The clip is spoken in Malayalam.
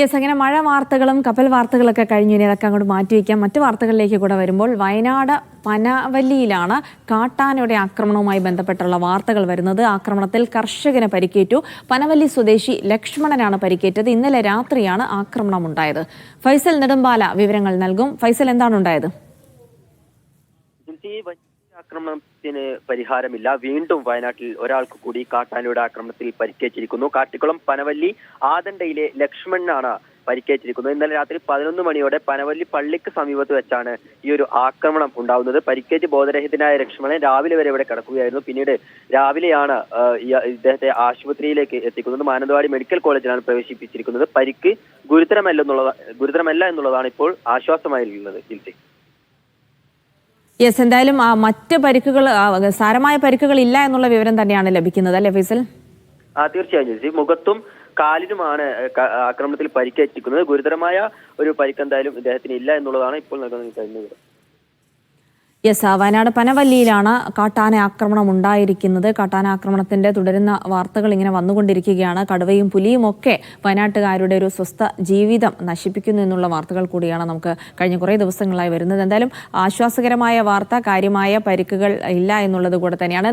യെസ് അങ്ങനെ മഴ വാർത്തകളും കപ്പൽ വാർത്തകളൊക്കെ കഴിഞ്ഞു. ഇനി അതൊക്കെ അങ്ങോട്ട് മാറ്റിവെക്കാം മറ്റു വാർത്തകളിലേക്ക് കൂടെ വരുമ്പോൾ വയനാട് പനവല്ലിയിലാണ് കാട്ടാനയുടെ ആക്രമണവുമായി ബന്ധപ്പെട്ടുള്ള വാർത്തകൾ വരുന്നത്. ആക്രമണത്തിൽ കർഷകന് പരിക്കേറ്റു. പനവല്ലി സ്വദേശി ലക്ഷ്മണനാണ് പരിക്കേറ്റത്. ഇന്നലെ രാത്രിയാണ് ആക്രമണം ഉണ്ടായത് ഫൈസൽ നെടുമ്പാല വിവരങ്ങൾ നൽകും. ഫൈസൽ എന്താണ് ഉണ്ടായത്? ആക്രമണത്തിന് പരിഹാരമില്ല. വീണ്ടും വയനാട്ടിൽ ഒരാൾക്ക് കൂടി കാട്ടാനയുടെ ആക്രമണത്തിൽ പരിക്കേറ്റിരിക്കുന്നു. കാട്ടിക്കുളം പനവല്ലി ആദണ്ടയിലെ ലക്ഷ്മണനാണ് പരിക്കേറ്റിരിക്കുന്നത്. ഇന്നലെ രാത്രി പതിനൊന്ന് മണിയോടെ പനവല്ലി പള്ളിക്ക് സമീപത്ത് വെച്ചാണ് ഈ ഒരു ആക്രമണം ഉണ്ടാവുന്നത്. പരിക്കേറ്റ് ബോധരഹിതനായ ലക്ഷ്മണൻ രാവിലെ വരെ ഇവിടെ കിടക്കുകയായിരുന്നു. പിന്നീട് രാവിലെയാണ് ഇദ്ദേഹത്തെ ആശുപത്രിയിലേക്ക് എത്തിക്കുന്നത്. മാനന്തവാടി മെഡിക്കൽ കോളേജിലാണ് പ്രവേശിപ്പിച്ചിരിക്കുന്നത്. പരിക്ക് ഗുരുതരമല്ല ഗുരുതരമല്ലെന്നുള്ളത് ഗുരുതരമല്ല എന്നുള്ളതാണ് ഇപ്പോൾ ആശ്വാസമായിരിക്കുന്നത്. ജിൽസി യെസ് എന്തായാലും ആ, മറ്റ് പരിക്കുകൾ സാരമായ പരിക്കുകൾ ഇല്ല എന്നുള്ള വിവരം തന്നെയാണ് ലഭിക്കുന്നത് അല്ലേ ഫൈസൽ? തീർച്ചയായും ജിൽസി മുഖത്തും കാലിനുമാണ് ആക്രമണത്തിൽ പരിക്കേറ്റിരിക്കുന്നത്. ഗുരുതരമായ ഒരു പരിക്ക് എന്തായാലും ഇദ്ദേഹത്തിന് ഇല്ല എന്നുള്ളതാണ് ഇപ്പോൾ നൽകുന്ന വിവരം യെസ് വയനാട് പനവല്ലിയിലാണ് കാട്ടാന ആക്രമണം ഉണ്ടായിരിക്കുന്നത്. കാട്ടാന ആക്രമണത്തിന്റെ തുടരുന്ന വാർത്തകൾ ഇങ്ങനെ വന്നുകൊണ്ടിരിക്കുകയാണ്. കടുവയും പുലിയും ഒക്കെ വയനാട്ടുകാരുടെ ഒരു സ്വസ്ഥ ജീവിതം നശിപ്പിക്കുന്നു എന്നുള്ള വാർത്തകൾ കൂടിയാണ് നമുക്ക് കഴിഞ്ഞ കുറേ ദിവസങ്ങളായി വരുന്നത്. എന്തായാലും ആശ്വാസകരമായ വാർത്ത കാര്യമായ പരിക്കുകൾ ഇല്ല എന്നുള്ളത് കൂടെ തന്നെയാണ്.